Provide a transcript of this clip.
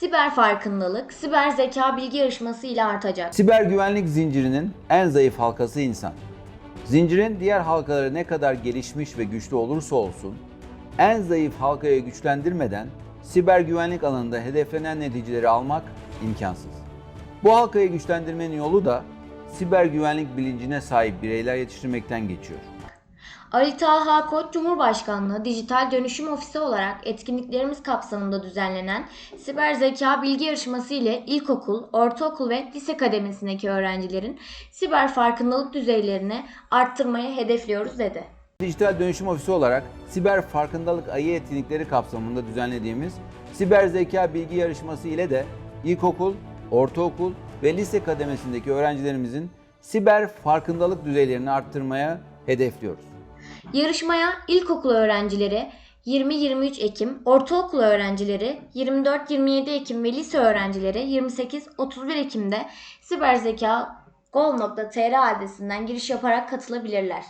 Siber farkındalık, siber zeka bilgi yarışması ile artacak. Siber güvenlik zincirinin en zayıf halkası insan. Zincirin diğer halkaları ne kadar gelişmiş ve güçlü olursa olsun, en zayıf halkaya güçlendirmeden siber güvenlik alanında hedeflenen neticeleri almak imkansız. Bu halkayı güçlendirmenin yolu da siber güvenlik bilincine sahip bireyler yetiştirmekten geçiyor. Ali Taha Koç Cumhurbaşkanlığı Dijital Dönüşüm Ofisi olarak etkinliklerimiz kapsamında düzenlenen Siber Zeka Bilgi Yarışması ile ilkokul, ortaokul ve lise kademesindeki öğrencilerin siber farkındalık düzeylerini arttırmayı hedefliyoruz dedi. Dijital Dönüşüm Ofisi olarak siber farkındalık ayı etkinlikleri kapsamında düzenlediğimiz siber zeka bilgi yarışması ile de ilkokul, ortaokul ve lise kademesindeki öğrencilerimizin siber farkındalık düzeylerini arttırmaya hedefliyoruz. Yarışmaya ilkokul öğrencileri 20-23 Ekim, ortaokul öğrencileri 24-27 Ekim ve lise öğrencileri 28-31 Ekim'de siberzeka gov.tr adresinden giriş yaparak katılabilirler.